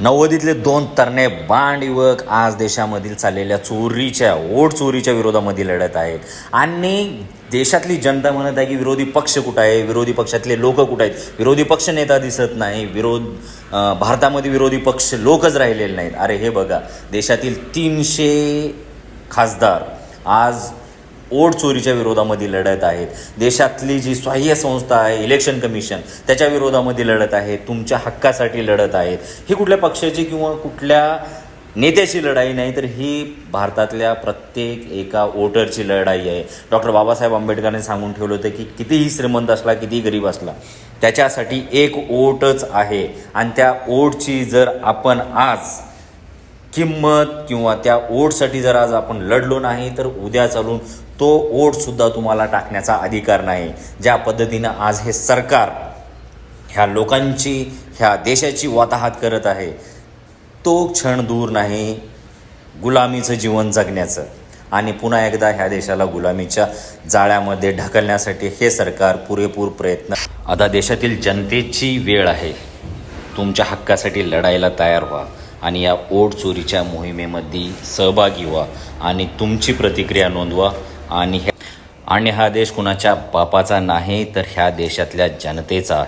नव्वदीतले दोन तरणे बांड युवक आज देशामधील चाललेल्या चोरीच्या ओढ चोरीच्या विरोधामध्ये लढत आहेत. आणि देशातली जनता म्हणत आहे की विरोधी पक्ष कुठं आहे? विरोधी पक्षातले लोक कुठं आहेत? विरोधी पक्ष नेता दिसत नाही. विरोध भारतामध्ये विरोधी पक्ष लोकच राहिलेले नाहीत. अरे हे बघा. देशातील तीनशे खासदार आज ओढ चोरीच्या विरोधामध्ये लढत आहेत. देशातली जी सहाय्य संस्था आहे इलेक्शन कमिशन त्याच्या विरोधामध्ये लढत आहे तुमच्या हक्कासाठी लढत आहेत. ही कुठल्या पक्षाची किंवा कुठल्या नेत्याची लढाई नाही तर ही भारतातल्या प्रत्येक एका वोटरची लढाई आहे. डॉक्टर बाबासाहेब आंबेडकरांनी सांगून ठेवलं होतं की कितीही श्रीमंत असला कितीही गरीब असला त्याच्यासाठी एक ओटच आहे. आणि त्या ओटची जर आपण आज किंमत किंवा त्या ओटसाठी जर आज आपण लढलो नाही तर उद्या चालून तो ओटसुद्धा तुम्हाला टाकण्याचा अधिकार नाही. ज्या पद्धतीनं आज हे सरकार ह्या लोकांची ह्या देशाची वाताहात करत आहे तो क्षण दूर नाही गुलामीचं जीवन जगण्याचं. आणि पुन्हा एकदा ह्या देशाला गुलामीच्या जाळ्यामध्ये ढकलण्यासाठी हे सरकार पुरेपूर प्रयत्न आता देशातील जनतेची वेळ आहे. तुमच्या हक्कासाठी लढायला तयार व्हा. आणि या ओट चोरीच्या मोहिमेमध्ये सहभागी व्हा आणि तुमची प्रतिक्रिया नोंदवा. आणि आणि हा देश कुणाच्या बापाचा नाही तर ह्या देशातल्या जनतेचा आहे.